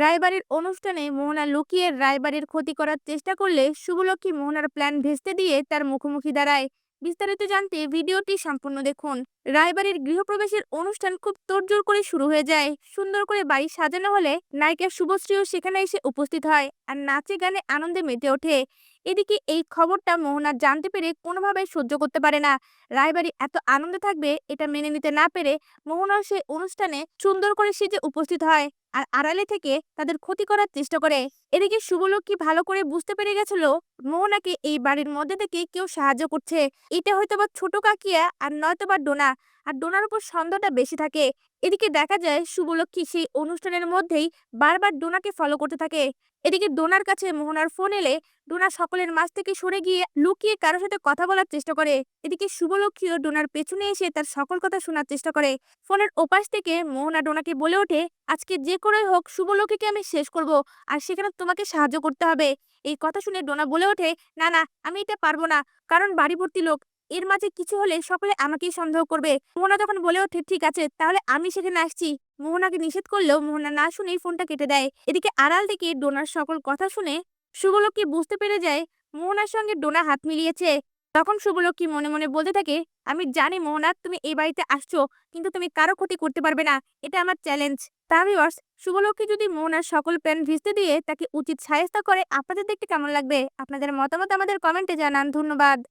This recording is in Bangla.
রায়বাড়ির অনুষ্ঠানে মোহনা লুকিয়ে রায়বাড়ির ক্ষতি করার চেষ্টা করলে শুভলক্ষ্মী মোহনার প্ল্যান ভেস্তে দিয়ে তার মুখোমুখি দাঁড়ায়। বিস্তারিত জানতে ভিডিওটি সম্পূর্ণ দেখুন। রায়বাড়ির গৃহপ্রবেশের অনুষ্ঠান খুব তোড়জোড় করে শুরু হয়ে যায়। সুন্দর করে বাড়ি সাজানো হলে নায়িকা শুভশ্রীও সেখানে এসে উপস্থিত হয় আর নাচে গানে আনন্দে মেতে ওঠে। এদিকে এই খবরটা মোহনা জানতে পেরে কোনোভাবেই সহ্য করতে পারে না। রায়বাড়ি এত আনন্দে থাকবে এটা মেনে নিতে না পেরে মোহনাও সেই অনুষ্ঠানে সুন্দর করে সেজে উপস্থিত হয় আর আড়ালে থেকে তাদের ক্ষতি করার চেষ্টা করে। এদিকে শুভলক্ষ্মী ভালো করে বুঝতে পেরে গেছিল মোহনাকে এই বাড়ির মধ্যে থেকে কেউ সাহায্য করছে। এটা হয়তো বা ছোট কাকিয়া আর নয়তো বা ডোনা আর ডোনার উপর সন্দেহটা বেশি থাকে। এদিকে দেখা যায় শুভলক্ষ্মী সেই অনুষ্ঠানের মধ্যেই বারবার ডোনাকে ফলো করতে থাকে। এদিকে ডোনার কাছে মোহনার ফোন এলে ডোনা সকলের মাঝ থেকে সরে গিয়ে লুকিয়ে কারোর সাথে কথা বলার চেষ্টা করে। এদিকে শুভলক্ষ্মীও ডোনার পেছনে এসে তার সকল কথা শোনার চেষ্টা করে। ফোনের ওপাশ থেকে মোহনা ডোনাকে বলে ওঠে, আজকে যে করেই হোক শুভলক্ষীকে আমি শেষ করব, আর সেখানে তোমাকে সাহায্য করতে হবে। এই কথা শুনে ডোনা বলে ওঠে, না না, আমি এটা পারব না, কারণ বাড়ি ভর্তি লোক। এর মাঝে কিছু হলে সকলে আমাকেই সন্দেহ করবে। মোহনা তখন বলে ওঠে, ঠিক আছে, তাহলে আমি সেখানে আসছি। মোহনাকে নিষেধ করলেও মোহনা না শুনেই ফোনটা কেটে দেয়। এদিকে আড়াল থেকে ডোনার সকল কথা শুনে শুভলক্ষ্মী বুঝতে পেরে যায়, মোহনার সঙ্গে ডোনা হাত মিলিয়েছে। তখন শুভলক্ষ্মী মনে মনে বলতে থাকে, আমি জানি মোহনা, তুমি এই বাড়িতে আসছো, কিন্তু তুমি কারও ক্ষতি করতে পারবে না, এটা আমার চ্যালেঞ্জ। তা ভিউয়ার্স, শুভলক্ষ্মী যদি মোহনার সকল প্ল্যান ভিজতে দিয়ে তাকে উচিত সায়স্তা করে, আপনাদের দেখতে কেমন লাগবে? আপনাদের মতামত আমাদের কমেন্টে জানান, ধন্যবাদ।